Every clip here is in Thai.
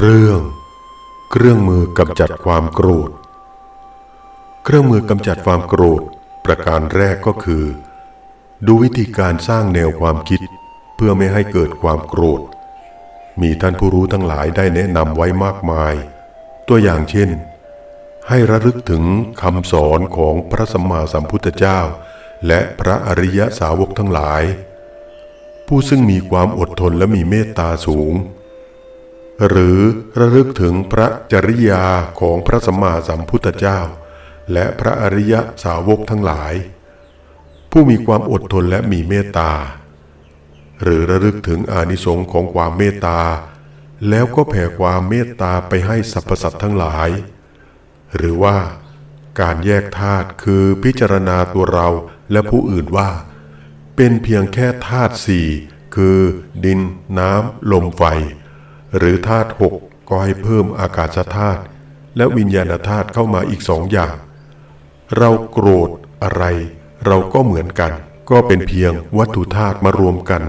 เรื่อง เครื่องมือกำจัดความโกรธ เครื่องมือกำจัดความโกรธ ประการแรกก็คือ ดูวิธีการสร้างแนวความคิด เพื่อไม่ให้เกิดความโกรธ มีท่านผู้รู้ทั้งหลายได้แนะนำไว้มากมาย ตัวอย่างเช่น ให้ระลึกถึงคำสอนของพระสัมมาสัมพุทธเจ้า และพระอริยสาวกทั้งหลาย ผู้ซึ่งมีความอดทนและมีเมตตาสูง หรือระลึกถึงพระจริยาของพระสัมมาสัมพุทธเจ้า และพระอริยสาวกทั้งหลาย ผู้มีความอดทนและมีเมตตา หรือระลึกถึงอานิสงส์ของความเมตตา แล้วก็แผ่ความเมตตาไปให้สรรพสัตว์ทั้งหลาย หรือว่าการแยกธาตุคือพิจารณาตัวเราและผู้อื่นว่า เป็นเพียงแค่ธาตุสี่คือดินน้ำลมไฟ หรือธาตุหกก็ให้เพิ่มอากาศธาตุและวิญญาณธาตุเข้ามาอีกสองอย่าง เราโกรธอะไร เราก็เหมือนกัน ก็เป็นเพียงวัตถุธาตุมารวมกัน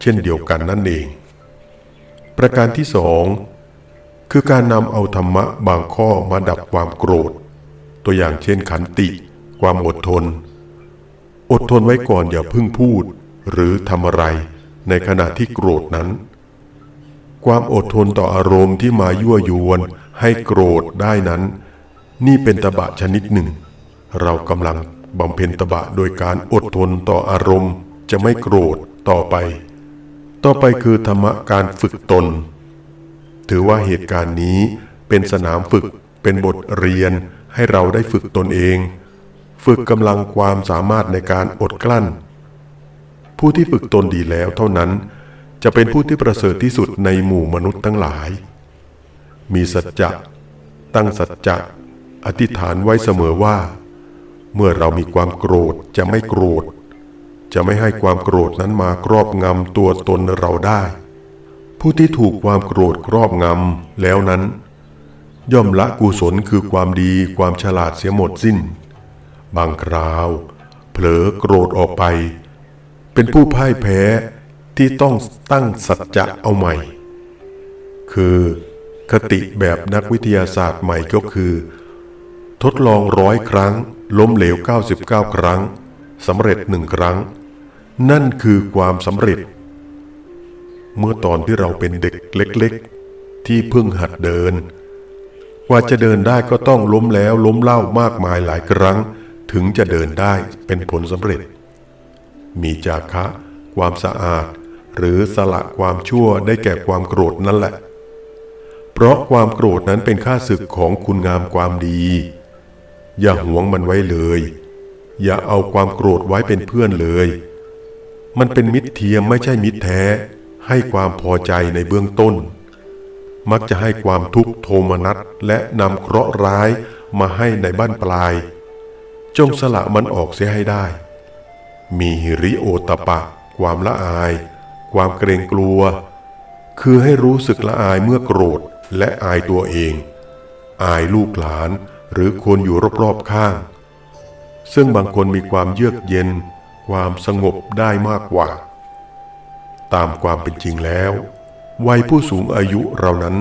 เช่นเดียวกันนั่นเอง ประการที่สองคือการนำเอาธรรมะบางข้อมาดับความโกรธ ตัวอย่างเช่นขันติ ความอดทน อดทนไว้ก่อนอย่าพิ่งพูด หรือทำอะไรในขณะที่โกรธนั้น ความอดทนต่ออารมณ์ที่มายั่วยวน ให้โกรธได้นั้น นี่เป็นตบะชนิดหนึ่ง เรากำลังบำเพ็ญตบะโดยการอดทนต่ออารมณ์ จะไม่โกรธต่อไป ต่อไปคือธรรมะการฝึกตน ถือว่าเหตุการณ์นี้เป็นสนามฝึกเป็นบทเรียนให้เราได้ฝึกตนเอง ฝึกกำลังความสามารถในการอดกลั้น ผู้ที่ฝึกตนดีแล้วเท่านั้น จะเป็นผู้ที่ประเสริฐที่สุดในหมู่มนุษย์ทั้งหลาย มีสัจจะตั้งสัจจะอธิษฐานไว้เสมอว่า เมื่อเรามีความโกรธจะไม่โกรธ จะไม่ให้ความโกรธนั้นมาครอบงำตัวตนเราได้ ผู้ที่ถูกความโกรธครอบงำแล้วนั้น ย่อมละกุศลคือความดีความฉลาดเสียหมดสิ้น บางคราว เผลอโกรธออกไป เป็นผู้พ่ายแพ้ ที่ต้องตั้งสัจจะเอาใหม่ คือคติแบบนักวิทยาศาสตร์ใหม่ก็คือ ทดลองร้อยครั้ง ล้มเหลว 99 ครั้งสำเร็จหนึ่งครั้ง นั่นคือความสำเร็จ เมื่อตอนที่เราเป็นเด็กเล็ก ๆ ที่เพิ่งหัดเดิน กว่าจะเดินได้ก็ต้องล้มแล้วล้มเล่ามากมายหลายครั้ง ถึงจะเดินได้เป็นผลสำเร็จ มีจาคะ ความสะอาด หรือสละความชั่วได้แก่ความโกรธนั่นแหละ เพราะความโกรธนั้นเป็นค่าศึกของคุณงามความดี อย่าหวงมันไว้เลย อย่าเอาความโกรธไว้เป็นเพื่อนเลย มันเป็นมิตรเทียมไม่ใช่มิตรแท้ ให้ความพอใจในเบื้องต้น มักจะให้ความทุกข์โทมนัสและนำเคราะห์ร้ายมาให้ในบ้านปลาย จงสละมันออกเสียให้ได้ มีหิริโอตปะ ความละอาย ความเกรงกลัว คือให้รู้สึกละอายเมื่อโกรธและอายตัวเอง อายลูกหลานหรือคนอยู่รอบๆข้าง ซึ่งบางคนมีความเยือกเย็น ความสงบได้มากกว่า ตามความเป็นจริงแล้ว วัยผู้สูงอายุเรานั้น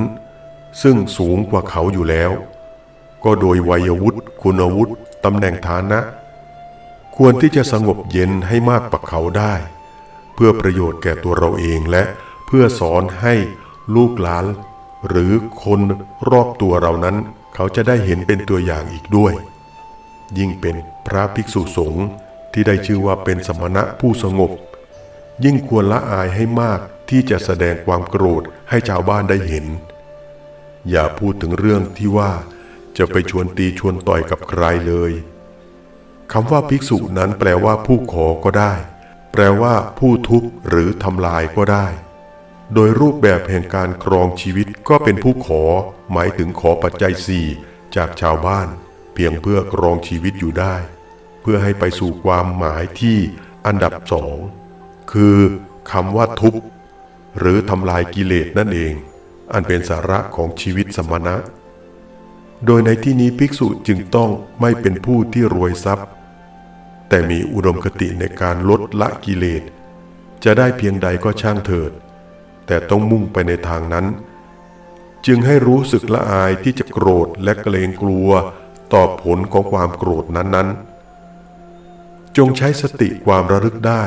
ซึ่งสูงกว่าเขาอยู่แล้ว ก็โดยวัยวุฒิคุณวุฒิตำแหน่งฐานะ ควรที่จะสงบเย็นให้มากกว่าเขาได้ เพื่อประโยชน์แก่ตัวเราเองและเพื่อสอนให้ลูกหลาน หรือคนรอบตัวเรานั้น เขาจะได้เห็นเป็นตัวอย่างอีกด้วย ยิ่งเป็นพระภิกษุสงฆ์ที่ได้ชื่อว่าเป็นสมณะผู้สงบ ยิ่งควรละอายให้มากที่จะแสดงความโกรธให้ชาวบ้านได้เห็น อย่าพูดถึงเรื่องที่ว่าจะไปชวนตีชวนต่อยกับใครเลยคำว่าภิกษุนั้นแปลว่าผู้ขอก็ได้ แปลว่า ผู้ทุกหรือทำลายก็ได้ โดยรูปแบบแห่งการครองชีวิตก็เป็นผู้ขอ หมายถึงขอปัจจัยสี่จากชาวบ้าน เพียงเพื่อครองชีวิตอยู่ได้ เพื่อให้ไปสู่ความหมายที่อันดับสองคือคำว่าทุบหรือทำลายกิเลสนั่นเอง อันเป็นสาระของชีวิตสมณะ โดยในที่นี้ภิกษุจึงต้องไม่เป็นผู้ที่รวยทรัพย์ แต่มีอุดมคติในการลดละกิเลส จะได้เพียงใดก็ช่างเถิด แต่ต้องมุ่งไปในทางนั้น จึงให้รู้สึกละอายที่จะโกรธและเกรงกลัวต่อผลของความโกรธนั้นๆ จงใช้สติความระลึกได้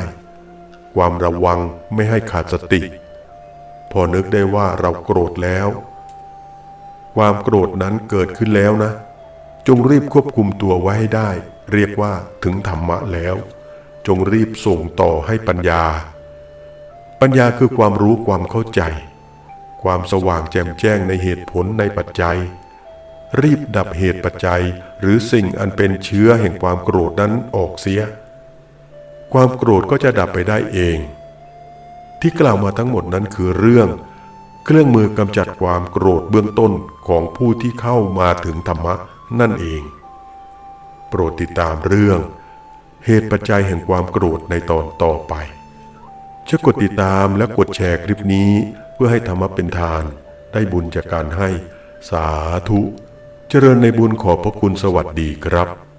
ความระวังไม่ให้ขาดสติ พอนึกได้ว่าเราโกรธแล้ว ความโกรธนั้นเกิดขึ้นแล้วนะ จงรีบควบคุมตัวไว้ให้ได้ เรียกว่าถึงธรรมะแล้ว จงรีบส่งต่อให้ปัญญา ปัญญาคือความรู้ความเข้าใจ ความสว่างแจ่มแจ้งในเหตุผลในปัจจัย รีบดับเหตุปัจจัยหรือสิ่งอันเป็นเชื้อแห่งความโกรธนั้นออกเสีย ความโกรธก็จะดับไปได้เอง ที่กล่าวมาทั้งหมดนั้นคือเรื่อง เครื่องมือกำจัดความโกรธเบื้องต้นของผู้ที่เข้ามาถึงธรรมะนั่นเอง โปรดติดตามเรื่อง เหตุปัจจัยแห่งความโกรธในตอนต่อไปช่วยกดติดตามและกดแชร์คลิปนี้ เพื่อให้ธรรมะเป็นทาน ได้บุญจากการให้ สาธุ เจริญในบุญขอบพระคุณสวัสดีครับ